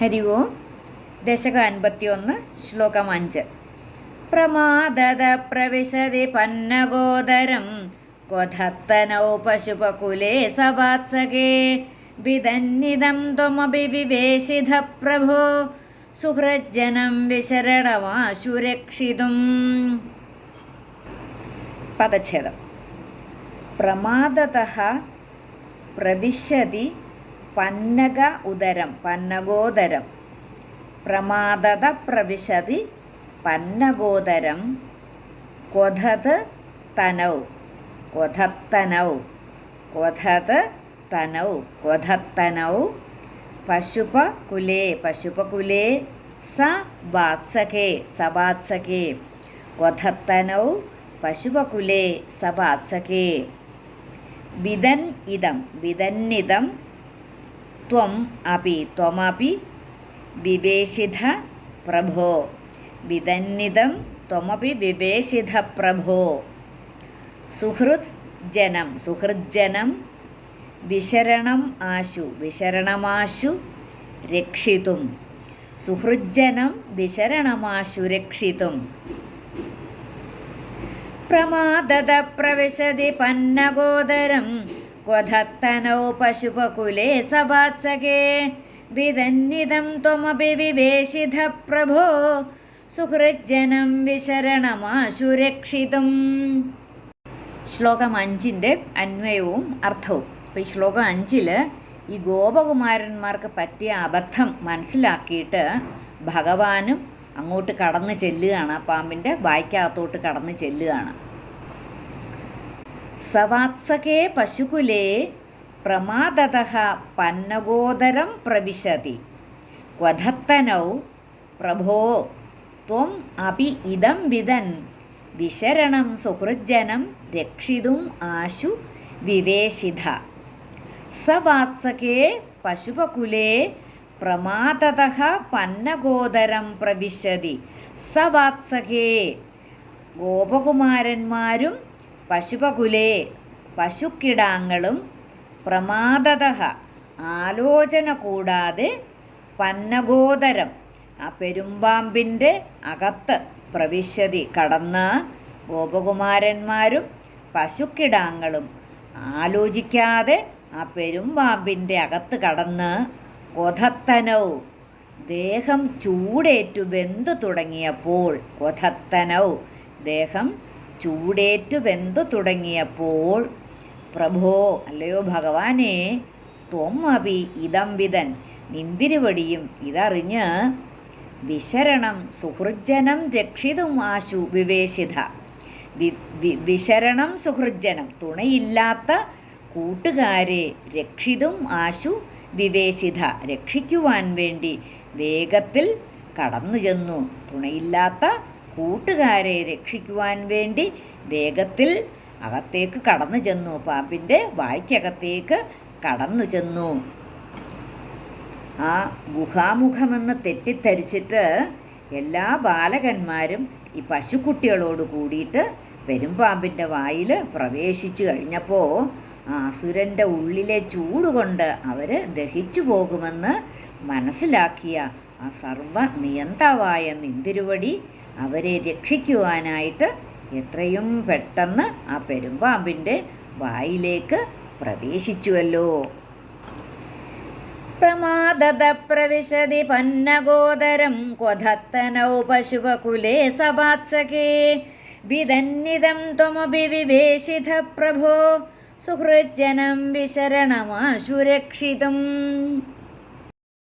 ഹരി ഓം ദശക അൻപത്തിയൊന്ന് ശ്ലോകം അഞ്ച്. പ്രമാദത പ്രവിശതി പന്നഗോദരം ക്വധത്തനൗ പശുപകുലേ സവാത്സകേ വിതന്നിതം ത്വമപി വിവേശിത പ്രഭോ സുഹൃജ്ജനം വിശരണമാശുരക്ഷിതും പദച്ഛേദം. പ്രമാദത പ്രവിശതി പന്നക ഉദരം പന്നഗോദരം. പ്രമാദത പ്രവിശതി പന്നഗോദരം. കൊഥത് തനൗ കൊഥത്തനൗ കൊഥത് തനൗ കൊഥത്തനൗ പശുപകുലേ പശുപകുലേ സ വാത്സകേ സവാത്സകേ കൊഥത്തനൗ പശുപകുലേ സവാത്സകേ വിതൻ ഇതം വിദന്നിതം ത്വം അപി ത്വമപി വിവേശിത പ്രഭോ വിദന്നിതം ത്വമപി വിവേശിത പ്രഭോ സുഹൃത് ജനം സുഹൃജ്ജനം വിശരണം ആശു വിശരണമാശു രക്ഷിതും സുഹൃജ്ജനം വിശരണമാശു രക്ഷിതും പ്രമാദത പ്രവിശതി പന്നഗോദരം ക്വധത്തനൗ പശുപകുലേ സവാത്സകേ വിദന്നിതം ത്വമപി വിവേശിത പ്രഭോ സുഹൃജ്ജനം വിശരണമാശുരക്ഷിതം. ശ്ലോകം അഞ്ചിന്റെ അന്വയവും അർത്ഥവും. അപ്പോൾ ഈ ശ്ലോകം അഞ്ചിൽ ഈ ഗോപകുമാരന്മാർക്ക് പറ്റിയ അബദ്ധം മനസ്സിലാക്കിയിട്ട് ഭഗവാനും അങ്ങോട്ട് കടന്നു ചെല്ലുകയാണ്. പാമ്പിന്റെ വായ്ക്കകത്തോട്ട് കടന്നു ചെല്ലുകയാണ്. സവാത്സകേ പശുകുലേ പ്രമാദത പന്നഗോദരം പ്രവിശതി. ക്വധത്തനൗ പ്രഭോ ത്വം അപി ഇതം വിതൻ വിശരണം സുഹൃജ്ജനം രക്ഷിതും ആശു വിവേശിത. സവാത്സകേ പശുപകുലേ പ്രമാദത പന്നഗോദരം പ്രവിശതി. സവാത്സകേ ഗോപകുമാരന്മാരും പശുപകുലേ പശുക്കിടാങ്ങളും പ്രമാദത ആലോചന കൂടാതെ പന്നഗോദരം ആ പെരുമ്പാമ്പിന്റെ അകത്ത് പ്രവിശ്യതി കടന്ന് ഗോപകുമാരന്മാരും പശുക്കിടാങ്ങളും ആലോചിക്കാതെ ആ പെരുമ്പാമ്പിന്റെ അകത്ത് കടന്ന് കൊഥത്തനവും ദേഹം ചൂടേറ്റു വെന്തു തുടങ്ങിയപ്പോൾ കൊഥത്തനവും ദേഹം ചൂടേറ്റു വെന്തു തുടങ്ങിയപ്പോൾ പ്രഭോ അല്ലയോ ഭഗവാനെ അപി ഇതം വിതൻ നിന്തിരുവടിയും ഇതറിഞ്ഞ് വിശരണം സുഹൃജ്ജനം രക്ഷിതും ആശു വിവേശിത. വിശരണം സുഹൃജ്ജനം തുണയില്ലാത്ത കൂട്ടുകാരെ രക്ഷിതും ആശു വിവേശിത. രക്ഷിക്കുവാൻ വേണ്ടി വേഗത്തിൽ കടന്നു ചെന്നു തുണയില്ലാത്ത കൂട്ടുകാരെ രക്ഷിക്കുവാൻ വേണ്ടി വേഗത്തിൽ അകത്തേക്ക് കടന്നു ചെന്നു. പാമ്പിന്റെ വായ്ക്കകത്തേക്ക് കടന്നു ചെന്നു. ആ ഗുഹാമുഖമെന്ന് തെറ്റിദ്ധരിച്ചിട്ട് എല്ലാ ബാലകന്മാരും ഈ പശുക്കുട്ടികളോട് കൂടിയിട്ട് പെരുമ്പാമ്പിന്റെ വായിൽ പ്രവേശിച്ചു കഴിഞ്ഞപ്പോൾ അസുരന്റെ ഉള്ളിലെ ചൂടുകൊണ്ട് അവർ ദഹിച്ചു പോകുമെന്ന് മനസ്സിലാക്കിയ ആ സർവ നിയന്താവായ നിന്തിരുവടി അവരെ രക്ഷിക്കുവാനായിട്ട് എത്രയും പെട്ടെന്ന് ആ പെരുമ്പാമ്പിന്റെ വായിലേക്ക് പ്രവേശിച്ചുവല്ലോ. പ്രമാദത പ്രവിശതി പന്നഗോദരം ക്വധത്തനൗ പശുപകുലേ സവാത്സകേ. വിധന്നിതം ത്വമപി വിവേശിത പ്രഭോ. സുഹൃജ്ജനം വിശരണമാശുരക്ഷിതും.